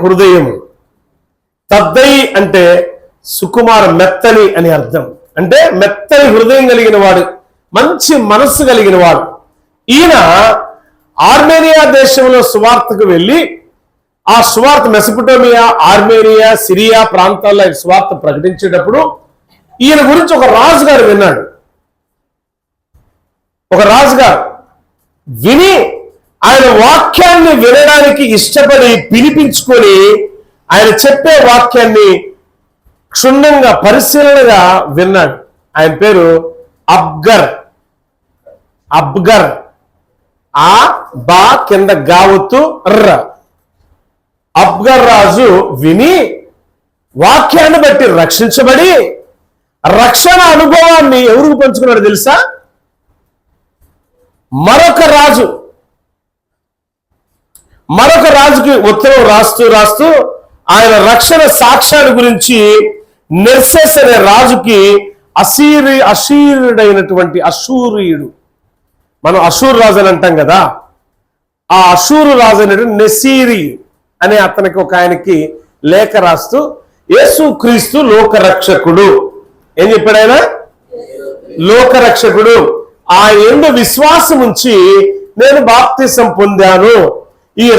హృదయం తద్దై అంటే సుకుమార మెత్తని అని అర్థం. అంటే మెత్తని హృదయం కలిగిన వాడు మంచి మనస్సు కలిగిన వాడు. ఈయన ఆర్మేనియా దేశంలో సువార్తకు వెళ్ళి ఆ సువార్త మెసపటోమియా ఆర్మేనియా సిరియా ప్రాంతాల్లో ఆయన సువార్త ప్రకటించేటప్పుడు ఈయన గురించి ఒక రాజుగారు విన్నాడు. ఒక రాజుగారు విని ఆయన వాక్యాన్ని వినడానికి ఇష్టపడి పిలిపించుకొని ఆయన చెప్పే వాక్యాన్ని క్షుణ్ణంగా పరిశీలనగా విన్నాడు. ఆయన పేరు అబ్గర్. అబ్గర్. ఆ బా కింద గావత్తు ర్ర అబ్గర్ రాజు విని వాక్యాన్ని బట్టి రక్షించబడి రక్షణ అనుభవాన్ని ఎవరికి పంచుకున్నాడు తెలుసా? మరొక రాజు. మరొక రాజుకి ఉత్తరం రాస్తూ రాస్తూ ఆయన రక్షణ సాక్ష్యాల గురించి నెర్సెస్ అనే రాజుకి అసీరి అశీరుడైనటువంటి అశూరియుడు. మనం అశూర్ రాజు అని అంటాం కదా. ఆ అశూరు రాజు అనేటువంటి నెసీరి అనే అతనికి ఒక ఆయనకి లేఖ రాస్తూ యేసు క్రీస్తు లోకరక్షకుడు. ఏం చెప్పాడు ఆయన? లోకరక్షకుడు. ఆ ఎందు విశ్వాసం ఉంచి నేను బాప్తిసం పొందాను. irá